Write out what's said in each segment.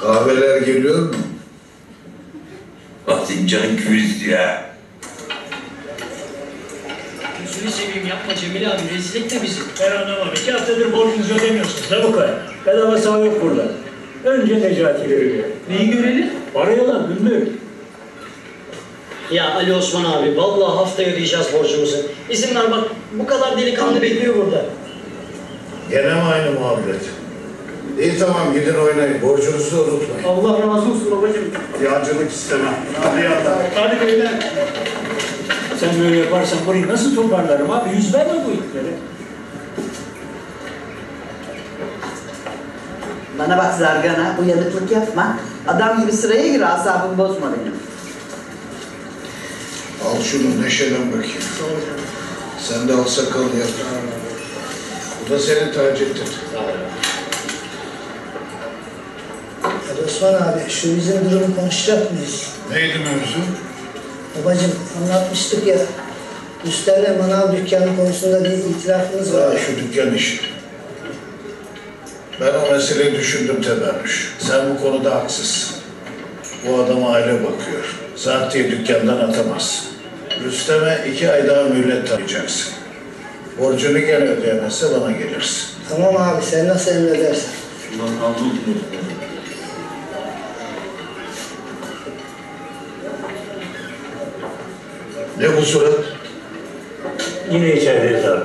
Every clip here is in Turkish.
Kahveler geliyor mu? Hadi can küz ya. Gözünü seveyim yapma Cemil abi rezil etme bizi. Ben anlamam. İki haftadır borcunuzu ödemiyorsunuz. Ne bu kadar? Bedava sağ yok burada. Önce Necati görüyor. Neyi görelim? Parayı lan gündür. Ya Ali Osman abi vallahi haftaya ödeyeceğiz borcumuzu. İzin ver bak bu kadar delikanlı bekliyor burada. Gene mi aynı muhabbet? İyi tamam gidin oynayın. Borcunuzu da unutmayın. Allah razı olsun babacığım. Yancılık istemem. Hadi yatağa. Hadi beyler. Sen böyle yaparsan burayı nasıl toparlarım abi? Yüz verme bu itlere. Bana bak Zargana, uyanıklık yapma. Adam gibi sıraya gir, asabımı bozma benim. Al şunu neşelen bakayım. Sen de al sakal yap. Bu da senin Taceddin. Ali Osman abi şu bizim durumu konuşacak mıyız? Neydi mevzu? Babacım anlatmıştık ya. Üstlerle manav dükkanı konusunda bir itirafınız var. Ha, şu dükkan işi. Ben o meseleyi düşündüm teberrüş. Sen bu konuda haksızsın. Bu adam aile bakıyor. Zat diye dükkandan atamazsın. Rüstem'e iki ay daha mühlet tanıyacaksın. Borcunu gene ödeyemezse bana gelirsin. Tamam abi sen nasıl emredersen. Ulan razı Ne bu surat? Yine içerideyiz abi.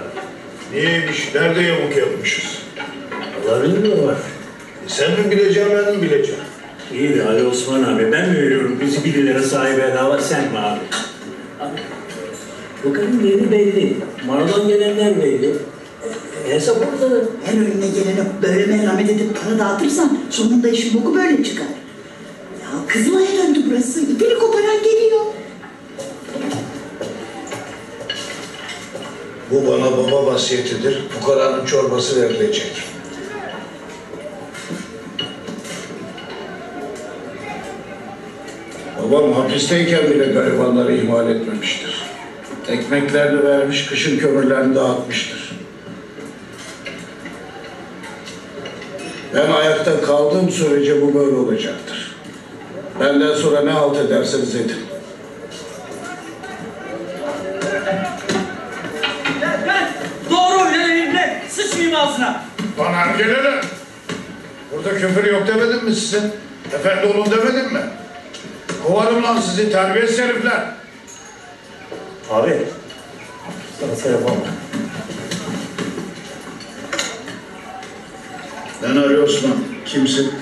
Niyeymiş? Nerede yamuk yapmışız? Allah bilmiyor var. E sen mi bileceksin, ben mi bileceğim? İyi de Ali Osman abi ben mi veriyorum bizi birilere sahibi bedava sen mi abi? Abi, Bu kadın yeri belli. Maradan gelenler belli. E, hesap ortada. Her önüne gelene böyle merhamet edip para dağıtırsan sonunda işin boku böyle çıkar. Ya Kızılay'a döndü burası. İpini koparan geliyor. Bu bana baba vasiyetidir. Fukaranın çorbası verilecek. Babam hapisteyken bile garibanları ihmal etmemiştir. Ekmeklerini vermiş, kışın kömürlerini dağıtmıştır. Ben ayakta kaldığım sürece bu böyle olacaktır. Benden sonra ne halt ederseniz edin. Ağzına. Bana gelene. Burada küfür yok demedim mi size? Efendi olun demedim mi? Kovarım lan sizi terbiyesiz herifler. Abi. Sana telefon var. Ben Ali Osman. Kimsin?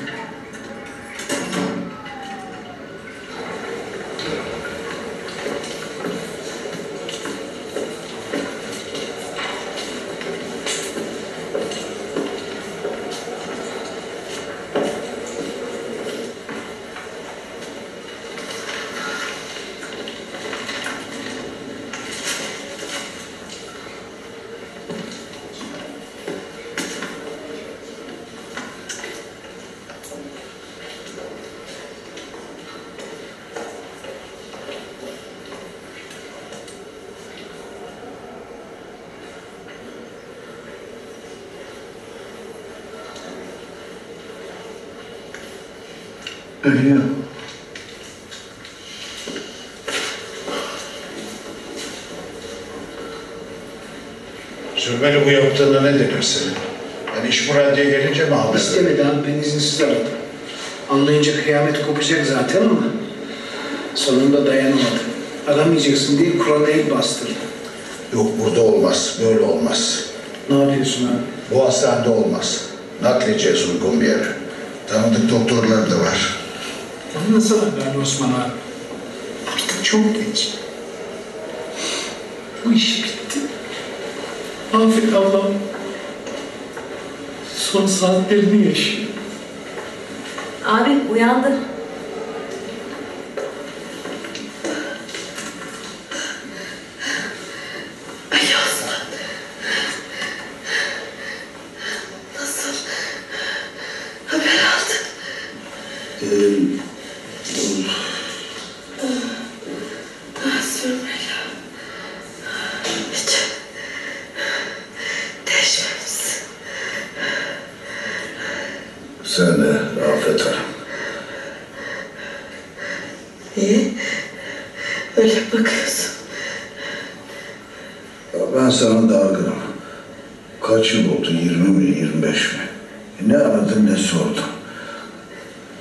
Ölüyor. Sürmeli bu yaptığına ne denir senin? Ben iş diye gelince mi haber İstemedi abi ben izinsiz aradım. Anlayınca kıyamet kopacak zaten ama sonunda dayanamadı. Aramayacaksın diye Kur'an'a el bastırdı. Yok burada olmaz, böyle olmaz. Ne yapıyorsun abi? Bu hastanede olmaz. Nakledeceğiz uygun bir yere. Tanıdık doktorlar da var. Anlasana be Ali Osman abi. Artık çok geç. Bu iş bitti. Afet ablam son saatlerini yaşıyor. Abi uyandı. Nasıl? Haber aldın. Sürmeli. Değişmemişsin. Sen de Afet Hanım. Niye? Öyle bakıyorsun. Ben sana dargınım. Kaç yıl oldu? 20 mi, 25 mi? E Ne aradın ne sordun?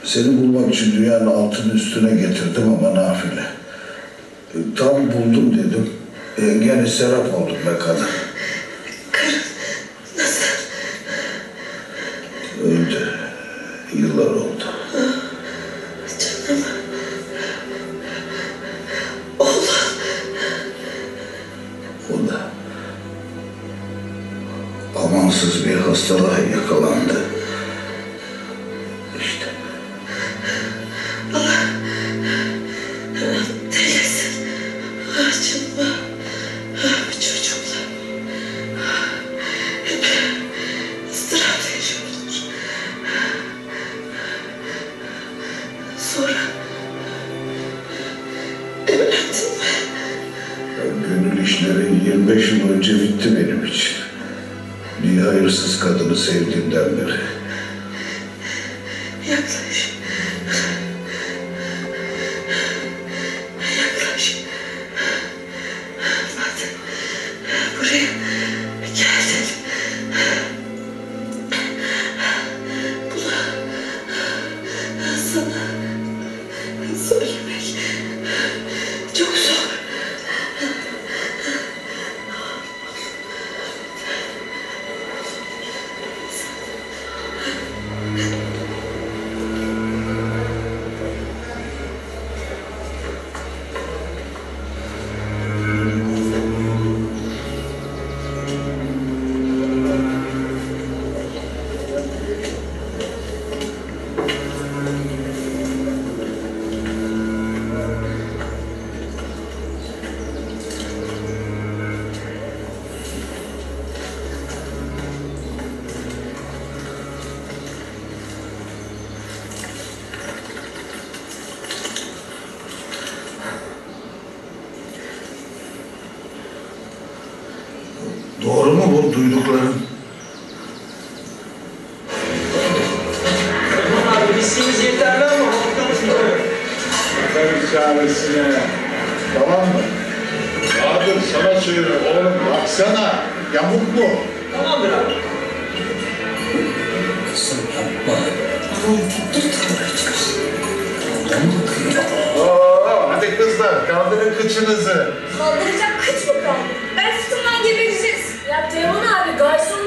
Seni bulmak için dünyanın altını üstüne getirdim ama nafile. E, tam buldum dedim. E, gene serap oldum be kadın. Öldü. Yıllar oldu. O da amansız bir hastalığa yakalandı. Bir hayırsız kadını sevdiğimden beri. Yaklaş. Bu abi viskimiz yeterli ama. Bakarız çaresine. Tamam mı? Bahadır sana söylüyorum oğlum baksana. Yamuk mu? Tamamdır abi. Oo, hadi kızlar kaldırın kıçınızı. Kaldıracak kıç mı kaldı? Ben sütundan gebereceğiz. Já tem um nome, gosto